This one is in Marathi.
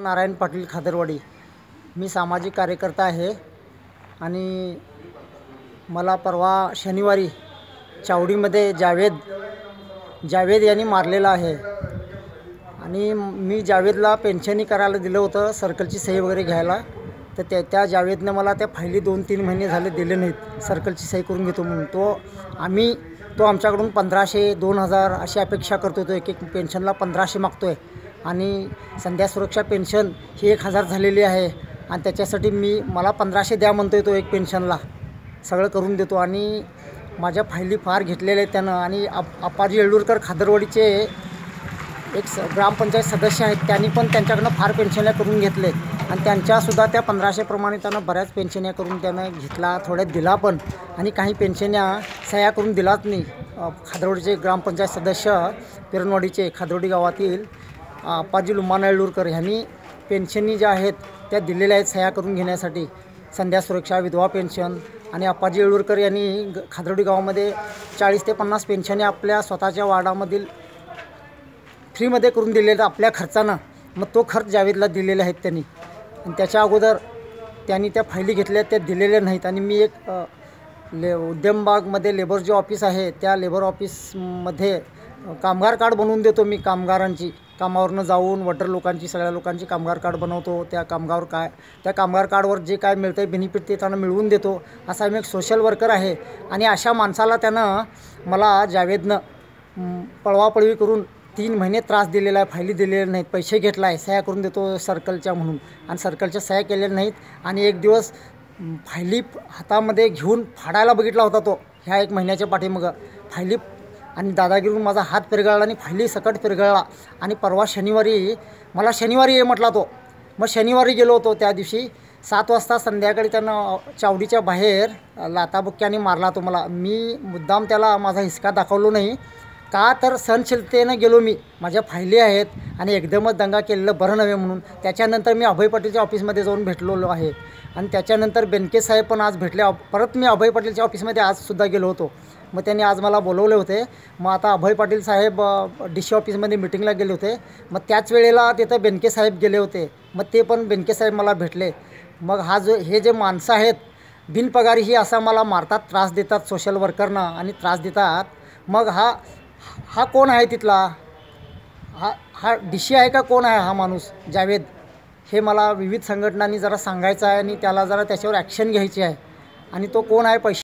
नारायण पाटील खादरवाडी. मी सामाजिक कार्यकर्ता आहे आणि मला परवा शनिवारी चावडीमध्ये जावेद जावेद यांनी मारलेला आहे. आणि मी जावेदला पेन्शनही करायला दिलं होतं सर्कलची सही वगैरे घ्यायला. तर त्या त्या जावेदनं मला त्या फायली दोन तीन महिने झाले दिले नाहीत. सर्कलची सही करून घेतो म्हणून. तो आम्ही तो आमच्याकडून पंधराशे दोन हजार अशी अपेक्षा करतो तो एक एक पेन्शनला पंधराशे मागतो आहे आणि संध्या सुरक्षा पेन्शन ही एक हजार झालेली आहे. आणि त्याच्यासाठी मी मला पंधराशे द्या म्हणतो आहे तो एक पेन्शनला. सगळं करून देतो. आणि माझ्या फायली फार घेतलेल्या आहेत त्यानं. आणि आप अप्पाजी येळूरकर खादरवाडीचे एक स ग्रामपंचायत सदस्य आहेत. त्यांनी पण त्यांच्याकडनं फार पेन्शन्या करून घेतले. आणि त्यांच्यासुद्धा त्या पंधराशेप्रमाणे त्यानं बऱ्याच पेन्शन्या करून त्यानं घेतला थोड्या दिला पण. आणि काही पेन्शन्या सह्या करून दिलाच नाही. खादरवाडीचे ग्रामपंचायत सदस्य पिरणवाडीचे खादरवाडी गावातील अप्पाजी लुमानळूरकर ह्यांनी पेन्शनी ज्या आहेत त्या दिलेल्या आहेत सह्या करून घेण्यासाठी. संध्या सुरक्षा विधवा पेन्शन आणि अप्पाजी येळूरकर यांनी ग गावामध्ये चाळीस ते पन्नास पेन्शने आपल्या स्वतःच्या वार्डामधील फ्रीमध्ये करून दिलेलं आपल्या खर्चानं. मग तो खर्च जावेदला दिलेले आहेत त्यांनी. आणि त्याच्या अगोदर त्यांनी त्या फायली घेतल्या त्या दिलेल्या नाहीत. आणि मी एक ले उद्यमबागमध्ये लेबर जे ऑफिस आहे त्या लेबर ऑफिसमध्ये कामगार कार्ड बनवून देतो मी कामगारांची. कामावरनं जाऊन वटर लोकांची सगळ्या लोकांची कामगार कार्ड बनवतो. त्या कामगार काय त्या कामगार कार्डवर जे काय मिळतं आहे बेनिफिट ते त्यांना मिळवून देतो. असा मी एक सोशल वर्कर आहे. आणि अशा माणसाला त्यानं मला जावेदनं पळवापळवी करून तीन महिने त्रास दिलेला आहे फायली दिलेल्या नाहीत पैसे घेतला आहे सह्या करून देतो सर्कलच्या म्हणून. आणि सर्कलच्या सह्या केलेल्या नाहीत. आणि एक दिवस फायली हातामध्ये घेऊन फाडायला बघितला होता तो ह्या एक महिन्याच्या पाठीमागं. फायली आणि दादागिरीहून माझा हात पिरगळला आणि फायली सकट पिरगळला. आणि परवा शनिवारी मला शनिवारी ये म्हटला तो. मग शनिवारी गेलो होतो त्या दिवशी. सात वाजता संध्याकाळी त्यानं चावडीच्या बाहेर लाताबुक्क्याने मारला तो मला. मी मुद्दाम त्याला माझा हिसका दाखवलो नाही. का तर सहनशीलतेनं गेलो मी. माझ्या फायली आहेत आणि एकदमच दंगा केलेलं बरं नव्हे म्हणून. त्याच्यानंतर मी अभय पाटीलच्या ऑफिसमध्ये जाऊन भेटलेलो आहे. आणि त्याच्यानंतर बेनके साहेब पण आज भेटले. परत मी अभय पाटीलच्या ऑफिसमध्ये आजसुद्धा गेलो होतो. मग त्यांनी आज मला बोलवले होते. मग आता अभय पाटील साहेब डी सी ऑफिसमध्ये मिटिंगला गेले होते. मग त्याच वेळेला तिथं बेनके साहेब गेले होते. मग ते पण बेनके साहेब मला भेटले. मग हा जो हे जे माणसं आहेत बिनपगारी ही असा मला मारतात त्रास देतात सोशल वर्करना आणि त्रास देतात. मग हा हा कोण आहे तिथला? हा हा डी सी आहे का कोण आहे हा माणूस? जावेद. हे मला विविध संघटनांनी जरा सांगायचं आहे आणि त्याला जरा त्याच्यावर ॲक्शन घ्यायची आहे. आणि तो कोण आहे पैसे